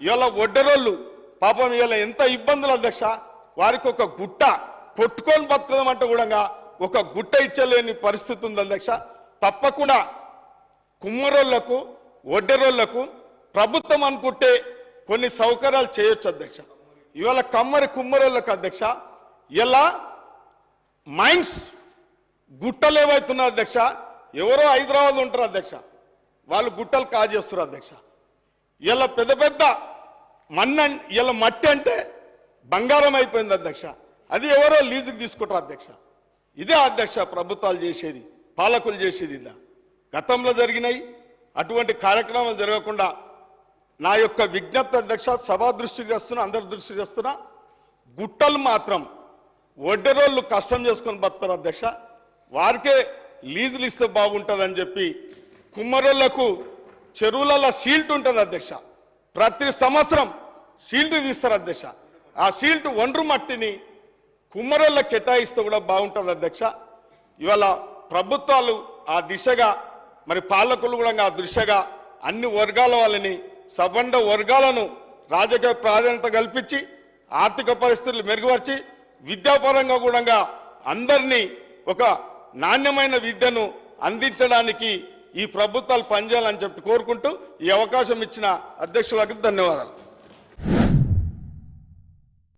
ఇవాళ ఒడ్డరోళ్ళు పాపం ఇవాళ ఎంత ఇబ్బందులు అధ్యక్ష వారికి ఒక గుట్ట కొట్టుకొని బతుకుదామంటే కూడా ఒక గుట్ట ఇచ్చలేని పరిస్థితి ఉంది అధ్యక్ష. తప్పకుండా కుమ్మరోళ్ళకు ఒడ్డరోళ్ళకు ప్రభుత్వం అనుకుంటే కొన్ని సౌకర్యాలు చేయొచ్చు అధ్యక్ష. ఇవాళ కమ్మరి కుమ్మరోళ్ళకు అధ్యక్ష ఇలా మైండ్స్ గుట్టలు ఏవైతున్నారు అధ్యక్ష ఎవరో హైదరాబాద్ ఉంటారు అధ్యక్ష వాళ్ళు గుట్టలు కాజేస్తారు అధ్యక్ష. ఇలా పెద్ద పెద్ద మన్న ఇలా మట్టి అంటే బంగారం అయిపోయింది అధ్యక్ష. అది ఎవరో లీజుకి తీసుకుంటారు అధ్యక్ష. ఇదే అధ్యక్ష ప్రభుత్వాలు చేసేది పాలకులు చేసేది ఇలా. గతంలో జరిగినాయి అటువంటి కార్యక్రమాలు జరగకుండా నా యొక్క విజ్ఞప్తి అధ్యక్ష సభా దృష్టికి తెస్తున్నా అందరి దృష్టికి తెస్తున్నా గుట్టలు మాత్రం ఒడ్డెరోళ్ళు కష్టం చేసుకొని బతారు అధ్యక్ష. వారికే లీజులు ఇస్తే బాగుంటుందని చెప్పి కుమ్మరోళ్ళకు చెరువులలో షీల్ట్ ఉంటుంది అధ్యక్ష. ప్రతి సంవత్సరం షీల్ట్ తీస్తారు అధ్యక్ష. ఆ షీల్ట్ ఒండ్రు మట్టిని కుమ్మరోళ్ళకి కేటాయిస్తే కూడా బాగుంటుంది అధ్యక్ష. ఇవాళ ప్రభుత్వాలు ఆ దిశగా మరి పాలకులు కూడా ఆ దిశగా అన్ని వర్గాల వాళ్ళని సబండ వర్గాలను రాజకీయ ప్రాధాన్యత కల్పించి ఆర్థిక పరిస్థితులు మెరుగుపరిచి విద్యాపరంగా కూడా అందరినీ ఒక నాణ్యమైన విద్యను అందించడానికి ఈ ప్రభుత్వాలు పనిచేయాలని చెప్పి కోరుకుంటూ ఈ అవకాశం ఇచ్చిన అధ్యక్షులకు ధన్యవాదాలు.